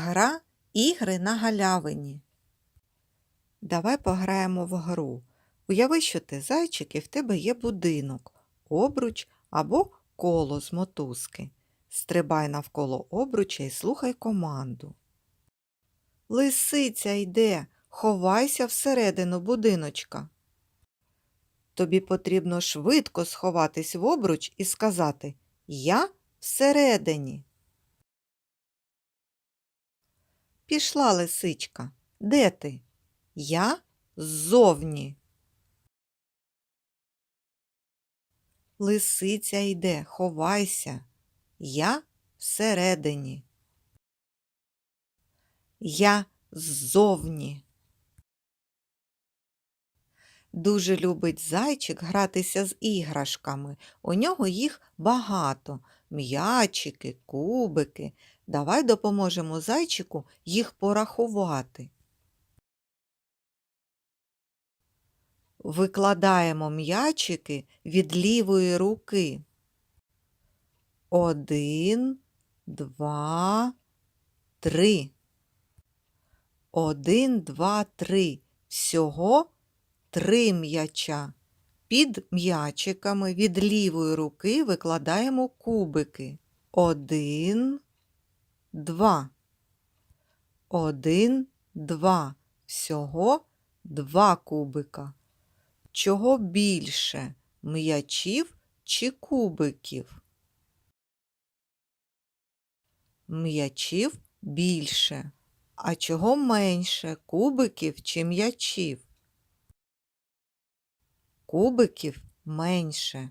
Гра ігри на галявині. Давай пограємо в гру. Уяви, що ти зайчик і в тебе є будинок, обруч або коло з мотузки. Стрибай навколо обруча і слухай команду. Лисиця йде, ховайся всередину будиночка. Тобі потрібно швидко сховатись в обруч і сказати Я всередині. Пішла лисичка. Де ти? Я ззовні. Лисиця йде, ховайся. Я всередині. Я ззовні. Дуже любить зайчик гратися з іграшками. У нього їх багато м'ячики, кубики. Давай допоможемо зайчику їх порахувати. Викладаємо м'ячики від лівої руки. Один, два, три. Один, два, три. Всього три м'яча. Під м'ячиками від лівої руки викладаємо кубики. Один, два. Один, два. Всього два кубика. Чого більше м'ячів чи кубиків? М'ячів більше. А чого менше кубиків чи м'ячів? Кубиків менше.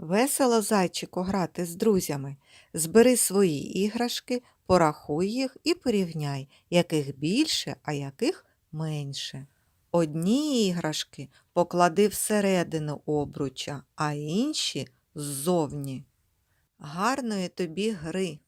Весело зайчику грати з друзями. Збери свої іграшки, порахуй їх і порівняй, яких більше, а яких менше. Одні іграшки поклади всередину обруча, а інші ззовні. Гарної тобі гри!